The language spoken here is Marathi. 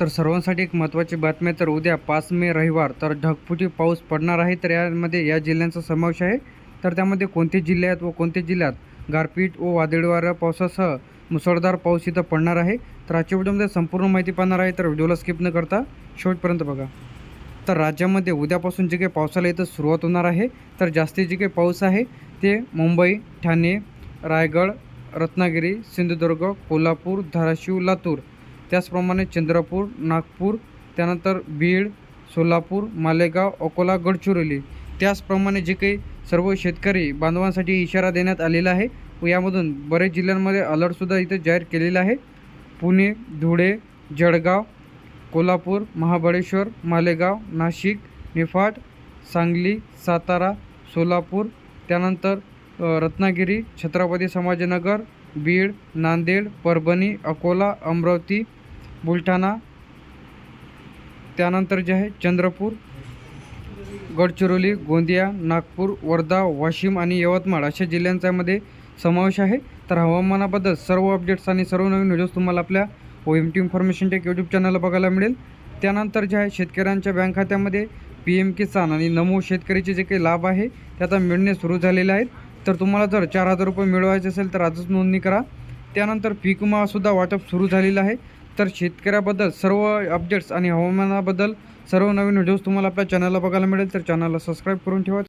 तर सर्वांसाठी एक महत्त्वाची बातमी तर उद्या पाच मे रविवार तर ढगफुटी पाऊस पडणार आहे. तर यामध्ये या जिल्ह्यांचा समावेश आहे. तर त्यामध्ये कोणते जिल्हे आहेत व कोणते जिल्ह्यात गारपीट व वादळी पावसासह मुसळधार पाऊस इथं पडणार आहे? तर आजच्या व्हिडिओमध्ये संपूर्ण माहिती पाहणार आहे. तर व्हिडिओला स्किप न करता शेवटपर्यंत बघा. तर राज्यामध्ये उद्यापासून जे काही पावसाला इथं सुरुवात होणार आहे तर जास्तीत जे काही पाऊस आहे ते मुंबई ठाणे रायगड रत्नागिरी सिंधुदुर्ग कोल्हापूर धाराशिव लातूर त्याचप्रमाणे चंद्रपूर नागपूर त्यानंतर बीड सोलापूर मालेगाव अकोला गडचिरोली. त्याचप्रमाणे जे काही सर्व शेतकरी बांधवांसाठी इशारा देण्यात आलेला आहे व यामधून बरेच जिल्ह्यांमध्ये अलर्टसुद्धा इथं जाहीर केलेला आहे. पुणे धुळे जळगाव कोल्हापूर महाबळेश्वर मालेगाव नाशिक निफाड सांगली सातारा सोलापूर त्यानंतर रत्नागिरी छत्रपती संभाजीनगर बीड नांदेड परभणी अकोला अमरावती बुलढाणा त्यानंतर जे आहे चंद्रपूर गडचिरोली गोंदिया नागपूर वर्धा वाशिम आणि यवतमाळ अशा जिल्ह्यांच्यामध्ये समावेश आहे. तर हवामानाबद्दल सर्व अपडेट्स आणि सर्व नवीन व्हिडिओज तुम्हाला आपल्या O M T information tech YouTube चॅनलला बघायला मिळेल. त्यानंतर जे आहे शेतकऱ्यांच्या बँक खात्यामध्ये पी एम किसान आणि नमो शेतकरीचे जे काही लाभ आहे ते आता मिळणे सुरू झालेले आहेत. तर तुम्हाला जर चार हजार रुपये मिळवायचे असेल तर आजच नोंदणी करा. त्यानंतर पीक विमासुद्धा वाटप सुरू झालेलं आहे. तर शेतकऱ्याबद्दल सर्व अपडेट्स आणि हवामानाबद्दल सर्व नवीन व्हिडिओज तुम्हाला आपल्या चॅनलला बघायला मिळेल तर चॅनलला सबस्क्राईब करून ठेवा.